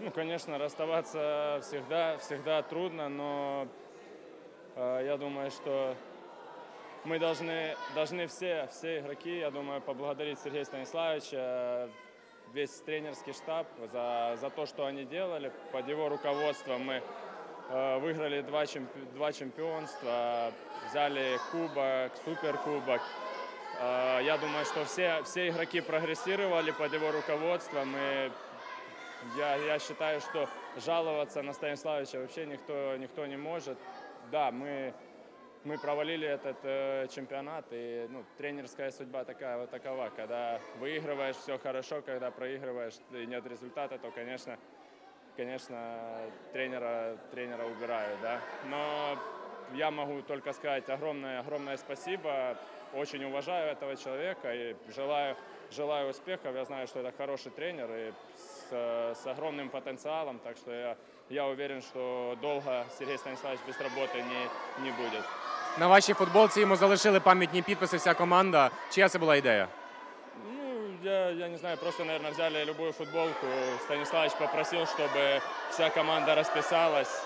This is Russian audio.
Ну, конечно, расставаться всегда, всегда трудно, но э, я думаю, что мы должны, должны все, все игроки, я думаю, поблагодарить Сергея Станиславовича, весь тренерский штаб за, за то, что они делали. Под его руководством мы э, выиграли два, чемпи- два чемпионства, взяли кубок, суперкубок. Э, я думаю, что все, все игроки прогрессировали под его руководством. И я, я считаю, что жаловаться на Станиславовича вообще никто, никто не может. Да, мы, мы провалили этот э, чемпионат, и ну, тренерская судьба такая вот такова. Когда выигрываешь, все хорошо, когда проигрываешь и нет результата, то, конечно, конечно, тренера, тренера убирают, да. Но я могу только сказать огромное, огромное спасибо. Очень уважаю этого человека и желаю, желаю успехов. Я знаю, что это хороший тренер и с, с огромным потенциалом, так что я, я уверен, что долго Сергей Станиславович без работы не, не будет. На вашій футболці йому залишили пам'ятні підписи вся команда. Чия це була ідея? Ну, я, я не знаю, просто, наверное, взяли любую футболку. Станиславович попросил, чтобы вся команда расписалась.